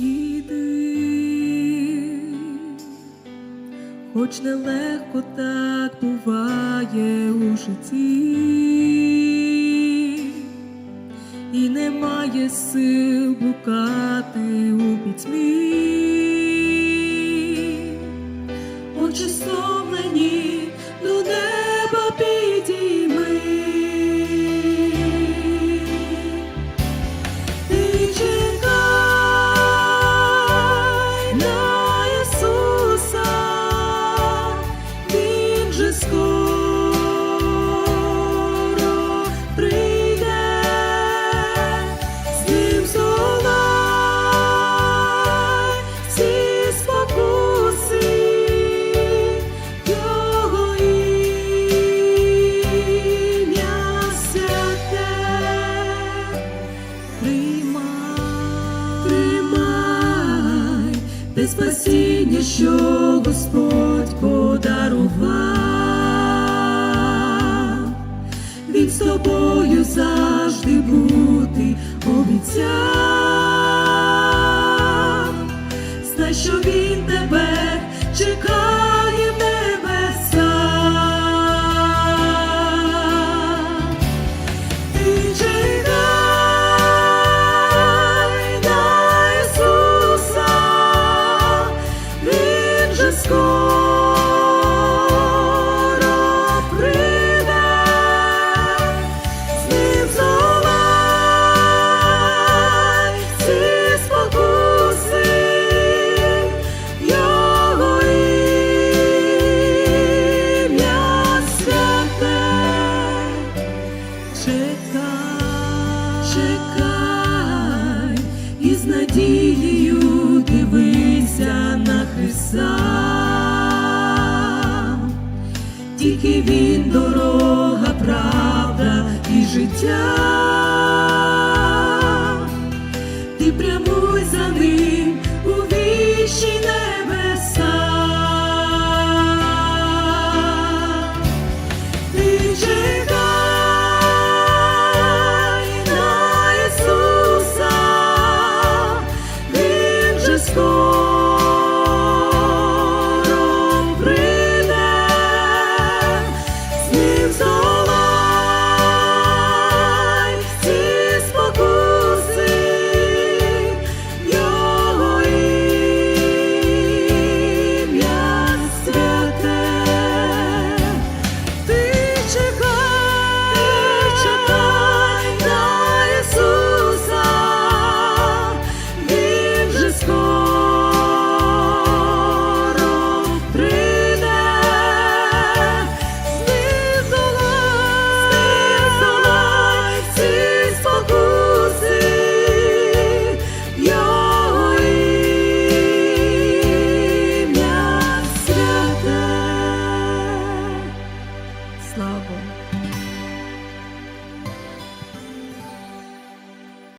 Іди, хоч нелегко так буває у житті, і немає сил. Він скоро прийде, з ним здолай всі спокуси, Його ім'я святе. Приймай, приймай те спасіння, що Господь завжди бути обіцяв. Знай, що він тебе чекає в небесах. Ти чекай на Ісуса, Він же скоро Чекай, чекай, і з надією дивися на Христа. Тільки Він дорога, правда і життя. Christus.